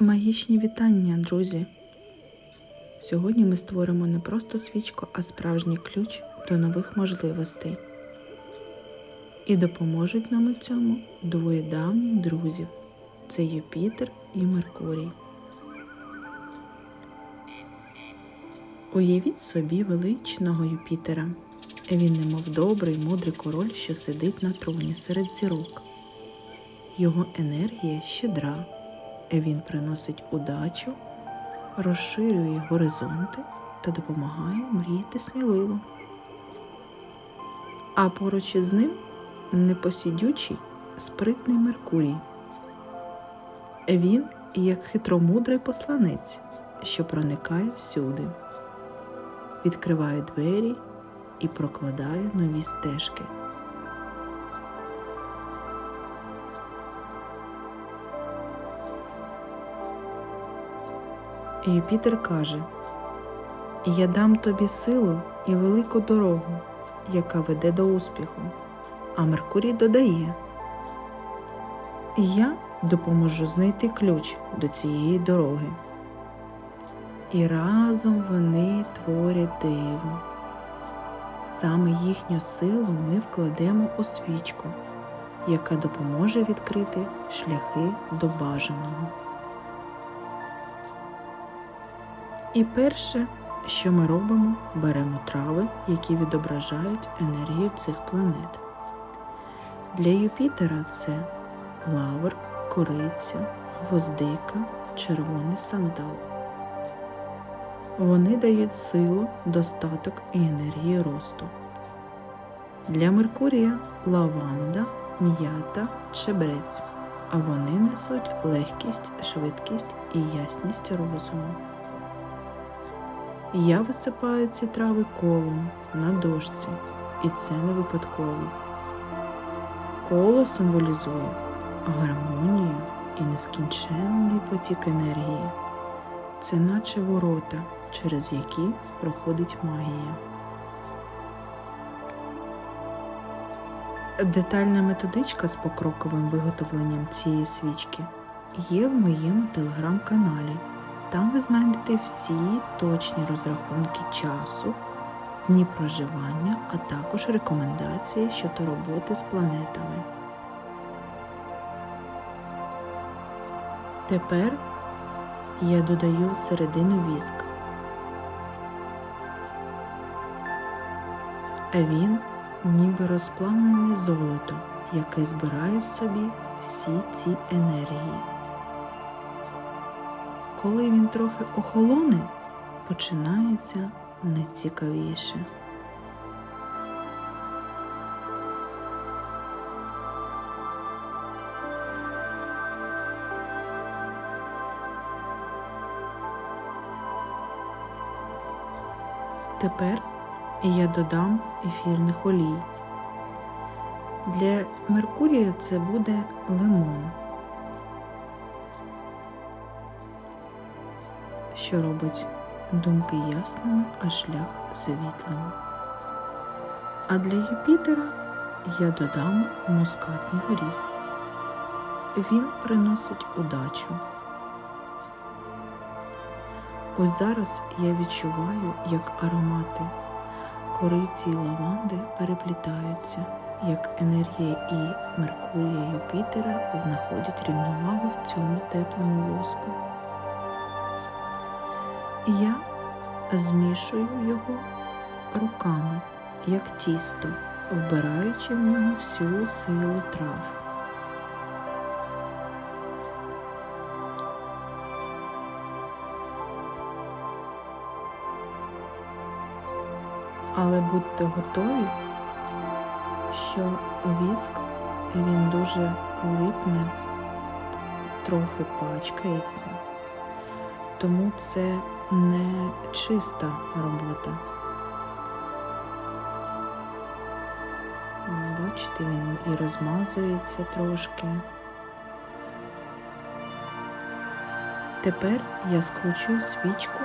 Магічні вітання, друзі! Сьогодні ми створимо не просто свічку, а справжній ключ до нових можливостей. І допоможуть нам у цьому двоє давніх друзів це Юпітер і Меркурій. Уявіть собі величного Юпітера. Він немов добрий, мудрий король, що сидить на троні серед зірок. Його енергія щедра. Він приносить удачу, розширює горизонти та допомагає мріяти сміливо. А поруч із ним непосідючий, спритний Меркурій. Він як хитромудрий посланець, що проникає всюди, відкриває двері і прокладає нові стежки. Юпітер каже: Я дам тобі силу і велику дорогу, яка веде до успіху. А Меркурій додає: Я допоможу знайти ключ до цієї дороги. І разом вони творять диво. Саме їхню силу ми вкладемо у свічку, яка допоможе відкрити шляхи до бажаного. І перше, що ми робимо, беремо трави, які відображають енергію цих планет. Для Юпітера це лавр, кориця, гвоздика, червоний сандал. Вони дають силу, достаток і енергію росту. Для Меркурія лаванда, м'ята, чебрець, а вони несуть легкість, швидкість і ясність розуму. Я висипаю ці трави колом на дошці, і це не випадково. Коло символізує гармонію і нескінченний потік енергії. Це наче ворота, через які проходить магія. Детальна методичка з покроковим виготовленням цієї свічки є в моєму телеграм-каналі. Там ви знайдете всі точні розрахунки часу, дні проживання, а також рекомендації щодо роботи з планетами. Тепер я додаю всередину віск. А він ніби розплавлене золото, яке збирає в собі всі ці енергії. Коли він трохи охолоне, починається найцікавіше. Тепер я додам ефірних олій. Для Меркурія це буде лимон. Що робить думки ясними, а шлях світлим. А для Юпітера я додам мускатний горіх. Він приносить удачу. Ось зараз я відчуваю, як аромати кориці й лаванди переплітаються, як енергія і Меркурія Юпітера знаходять рівновагу в цьому теплому воску. Я змішую його руками, як тісто, вбираючи в нього всю силу трав. Але будьте готові, що віск він дуже липне, трохи пачкається, тому це не чиста робота. Бачите, він і розмазується трошки. Тепер я скручую свічку,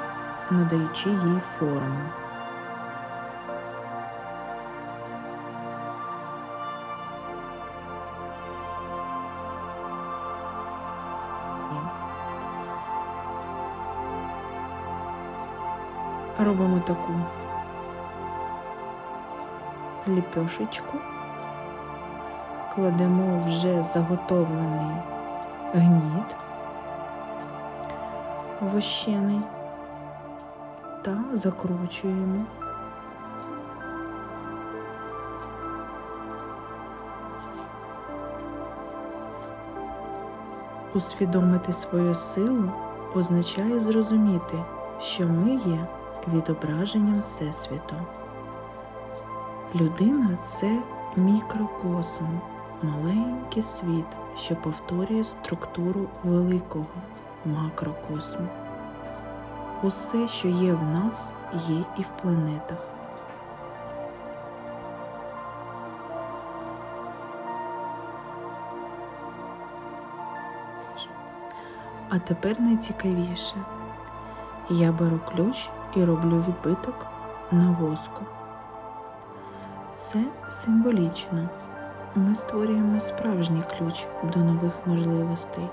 надаючи їй форму. Робимо таку ліпешечку, кладемо вже заготовлений гніт вощений та закручуємо. Усвідомити свою силу означає зрозуміти, що ми є відображенням Всесвіту. Людина це мікрокосм, маленький світ, що повторює структуру великого макрокосму. Усе, що є в нас, є і в планетах. А тепер найцікавіше. Я беру ключ і роблю відбиток на воску. Це символічно. Ми створюємо справжній ключ до нових можливостей.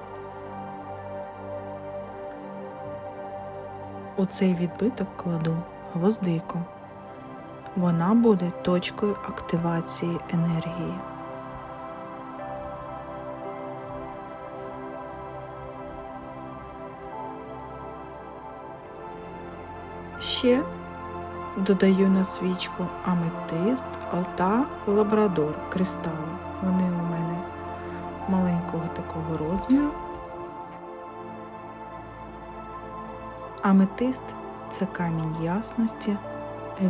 У цей відбиток кладу гвоздику. Вона буде точкою активації енергії. Ще додаю на свічку аметист, алта, лабрадор, кристали. Вони у мене маленького такого розміру. Аметист це камінь ясності,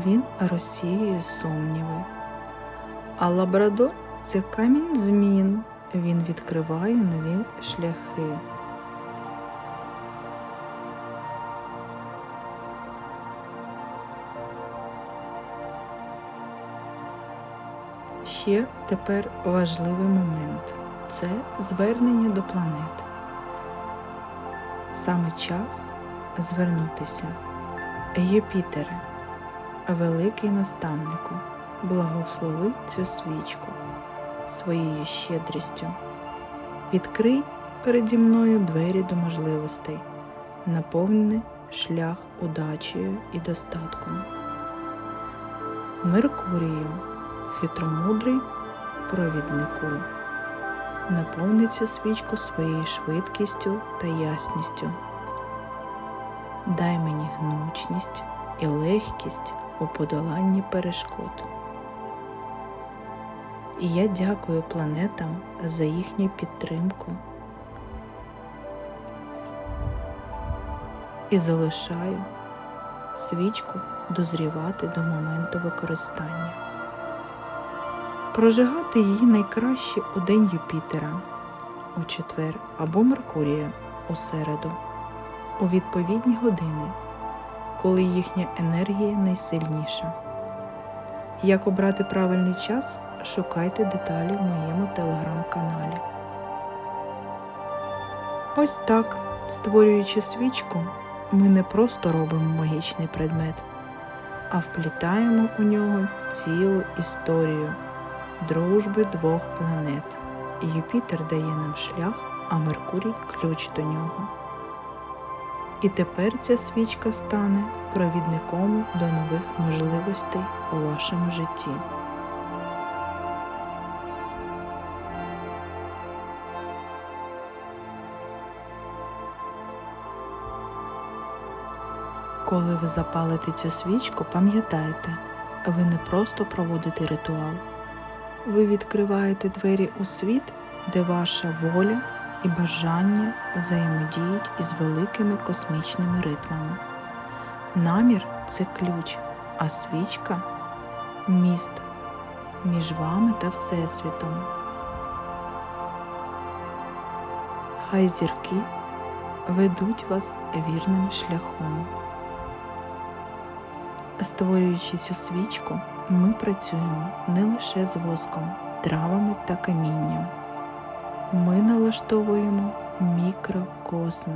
він розсіює сумніви. А лабрадор це камінь змін, він відкриває нові шляхи. Ще тепер важливий момент це звернення до планет. Саме час звернутися. Юпітере, великий наставнику, благослови цю свічку своєю щедрістю. Відкрий переді мною двері до можливостей, наповни шлях удачею і достатком. Меркурію, хитромудрий провіднику, наповни цю свічку своєю швидкістю та ясністю. Дай мені гнучність і легкість у подоланні перешкод. І я дякую планетам за їхню підтримку і залишаю свічку дозрівати до моменту використання. Прожигати її найкраще у день Юпітера у четвер або Меркурія у середу у відповідні години, коли їхня енергія найсильніша. Як обрати правильний час, шукайте деталі в моєму телеграм-каналі. Ось так, створюючи свічку, ми не просто робимо магічний предмет, а вплітаємо у нього цілу історію дружби двох планет. Юпітер дає нам шлях, а Меркурій ключ до нього. І тепер ця свічка стане провідником до нових можливостей у вашому житті. Коли ви запалите цю свічку, пам'ятайте, ви не просто проводите ритуал, ви відкриваєте двері у світ, де ваша воля і бажання взаємодіють із великими космічними ритмами. Намір це ключ, а свічка міст між вами та Всесвітом. Хай зірки ведуть вас вірним шляхом. Створюючи цю свічку, ми працюємо не лише з воском, травами та камінням. Ми налаштовуємо мікрокосм,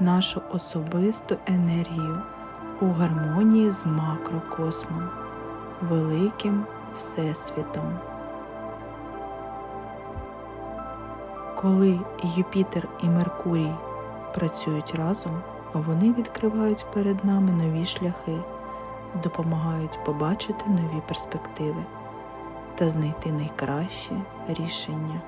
нашу особисту енергію у гармонії з макрокосмом, великим Всесвітом. Коли Юпітер і Меркурій працюють разом, вони відкривають перед нами нові шляхи, допомагають побачити нові перспективи та знайти найкраще рішення.